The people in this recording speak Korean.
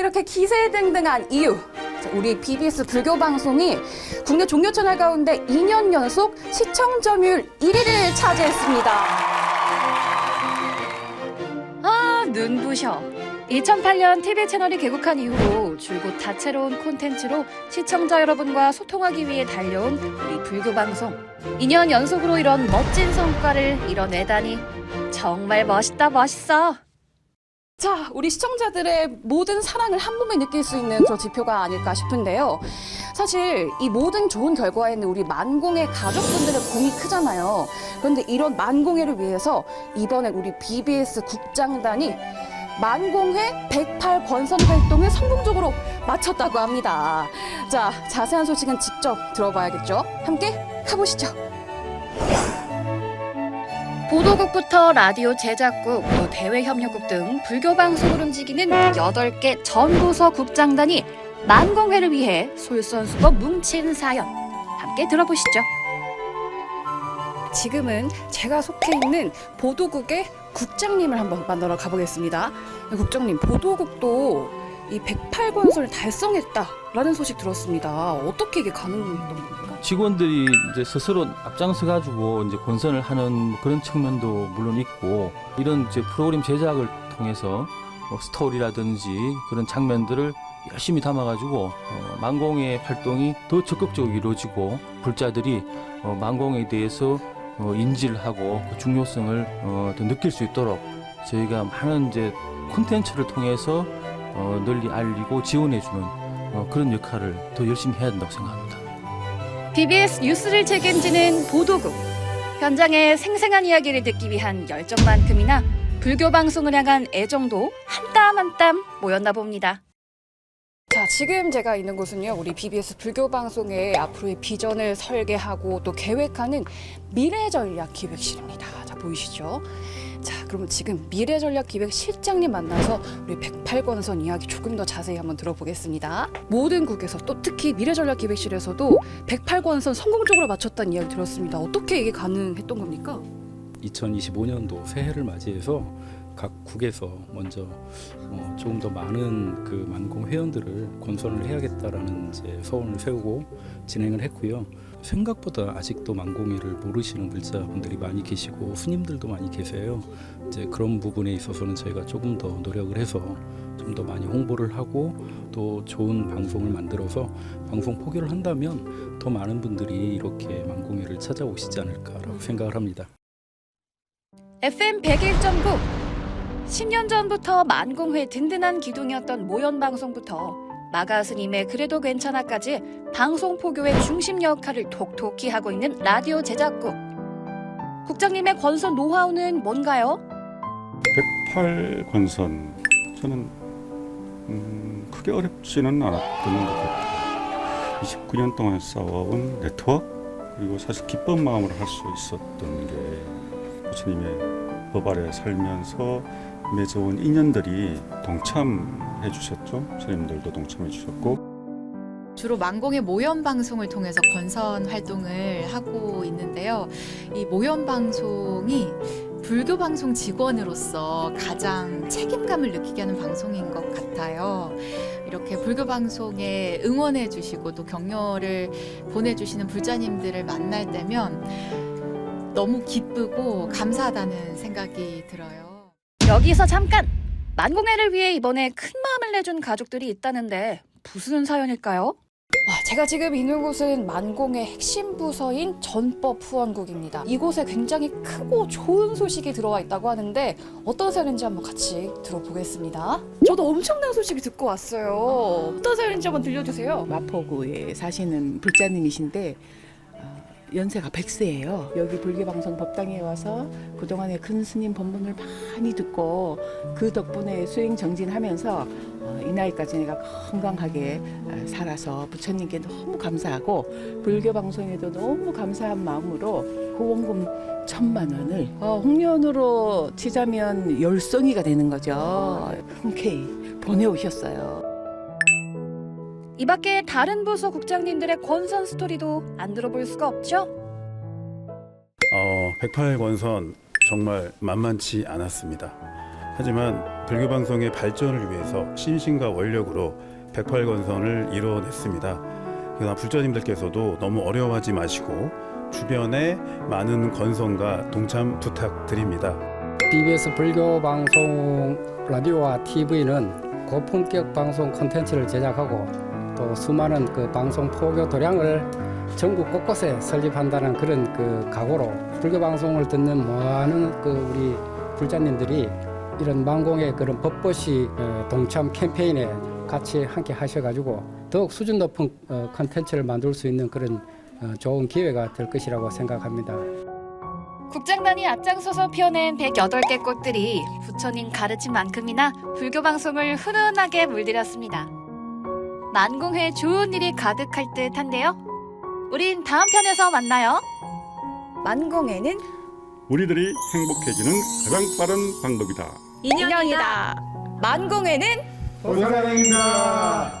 이렇게 기세등등한 이유. 자, 우리 BBS 불교 방송이 국내 종교 채널 가운데 2년 연속 시청 점유율 1위를 차지했습니다. 아, 눈부셔. 2008년 TV 채널이 개국한 이후로 줄곧 다채로운 콘텐츠로 시청자 여러분과 소통하기 위해 달려온 우리 불교 방송. 2년 연속으로 이런 멋진 성과를 이뤄내다니 정말 멋있다 멋있어. 자, 우리 시청자들의 모든 사랑을 한 몸에 느낄 수 있는 그런 지표가 아닐까 싶은데요. 사실 이 모든 좋은 결과에는 우리 만공의 가족분들의 공이 크잖아요. 그런데 이런 만공회를 위해서 이번엔 우리 BBS 국장단이 만공회 108 권선 활동을 성공적으로 마쳤다고 합니다. 자, 자세한 소식은 직접 들어봐야겠죠. 함께 가보시죠. 보도국부터 라디오 제작국, 또 대외 협력국 등 불교 방송을 움직이는 8개 전부서 국장단이 만공회를 위해 솔선수범 뭉친 사연 함께 들어보시죠. 지금은 제가 속해 있는 보도국의 국장님을 한번 만나러 가보겠습니다. 네, 국장님, 보도국도 이 108권선을 달성했다라는 소식 들었습니다. 어떻게 이게 가능했던 겁니까? 직원들이 이제 스스로 앞장서 가지고 이제 권선을 하는 뭐 그런 측면도 물론 있고 이런 이제 프로그램 제작을 통해서 뭐 스토리라든지 그런 장면들을 열심히 담아가지고 어, 만공의 활동이 더 적극적으로 이루어지고 불자들이 어, 만공에 대해서 어, 인지를 하고 그 중요성을 어, 더 느낄 수 있도록 저희가 많은 이제 콘텐츠를 통해서 어, 널리 알리고 지원해주는 어, 그런 역할을 더 열심히 해야 된다고 생각합니다. BBS 뉴스를 책임지는 보도국. 현장의 생생한 이야기를 듣기 위한 열정만큼이나 불교 방송을 향한 애정도 한 땀 한 땀 모였나 봅니다. 자, 지금 제가 있는 곳은요, 우리 BBS 불교 방송의 앞으로의 비전을 설계하고 또 계획하는 미래 전략 기획실입니다. 자, 보이시죠? 자, 그러면 지금 미래 전략 기획 실장님 만나서 우리 108권선 이야기 조금 더 자세히 한번 들어보겠습니다. 모든 국에서 또 특히 미래 전략 기획실에서도 108권선 성공적으로 마쳤다는 이야기 들었습니다. 어떻게 이게 가능했던 겁니까? 2025년도 새해를 맞이해서 각 국에서 먼저 어, 조금 더 많은 그 만공 회원들을 권선을 해야겠다라는 이제 서원을 세우고 진행을 했고요. 생각보다 아직도 만공회를 모르시는 물자분들이 많이 계시고 스님들도 많이 계세요. 이제 그런 부분에 있어서는 저희가 조금 더 노력을 해서 좀 더 많이 홍보를 하고 또 좋은 방송을 만들어서 방송 포교를 한다면 더 많은 분들이 이렇게 만공회를 찾아오시지 않을까라고 생각을 합니다. FM 101.9 10년 전부터 만공회 든든한 기둥이었던 모연 방송부터 마가 스님의 그래도 괜찮아까지 방송 포교의 중심 역할을 톡톡히 하고 있는 라디오 제작국. 국장님의 권선 노하우는 뭔가요? 108 권선 저는 음, 크게 어렵지는 않았던 것 같아요. 29년 동안 쌓아온 네트워크 그리고 사실 기쁜 마음으로 할 수 있었던 게 부처님의 법 아래 살면서 맺어온 인연들이 동참해 주셨죠. 스님들도 동참해 주셨고 주로 만공의 모연 방송을 통해서 권선 활동을 하고 있는데요. 이 모연 방송이 불교 방송 직원으로서 가장 책임감을 느끼게 하는 방송인 것 같아요. 이렇게 불교 방송에 응원해 주시고 또 격려를 보내 주시는 불자님들을 만날 때면 너무 기쁘고 감사하다는 생각이 들어요. 여기서 잠깐! 만공회를 위해 이번에 큰 마음을 내준 가족들이 있다는데 무슨 사연일까요? 와, 제가 지금 있는 곳은 만공의 핵심 부서인 전법 후원국입니다. 이곳에 굉장히 크고 좋은 소식이 들어와 있다고 하는데 어떤 사연인지 한번 같이 들어보겠습니다. 저도 엄청난 소식이 듣고 왔어요. 어떤 사연인지 한번 들려주세요. 마포구에 사시는 불자님이신데 어, 연세가 100세예요. 여기 불교방송 법당에 와서 그동안에 큰 스님 법문을 많이 듣고 그 덕분에 수행 정진하면서 어, 이 나이까지 내가 건강하게 어, 살아서 부처님께 너무 감사하고 불교방송에도 너무 감사한 마음으로 후원금 천만 원을 어, 홍련으로 치자면 열송이가 되는 거죠. 흔쾌히 보내오셨어요. 이 밖에 다른 부서 국장님들의 권선 스토리도 안 들어볼 수가 없죠? 어, 108권선 정말 만만치 않았습니다. 하지만 불교 방송의 발전을 위해서 신신과 원력으로 108건선을 이뤄냈습니다. 그러나 불자님들께서도 너무 어려워하지 마시고 주변에 많은 건선과 동참 부탁드립니다. BBS 불교 방송 라디오와 TV는 고품격 방송 콘텐츠를 제작하고 또 수많은 그 방송 포교 도량을 전국 곳곳에 설립한다는 그런 그 각오로 불교 방송을 듣는 많은 그 우리 불자님들이 이런 만공의 그런 법보시 어, 동참 캠페인에 같이 함께 하셔가지고 더욱 수준 높은 어, 콘텐츠를 만들 수 있는 그런 어, 좋은 기회가 될 것이라고 생각합니다. 국장단이 앞장서서 피워낸 108개 꽃들이 부처님 가르친 만큼이나 불교 방송을 훈훈하게 물들였습니다. 만공회 좋은 일이 가득할 듯 한데요. 우린 다음 편에서 만나요. 만공에는 우리들이 행복해지는 가장 빠른 방법이다. 인연이다. 만공에는 고사랑입니다.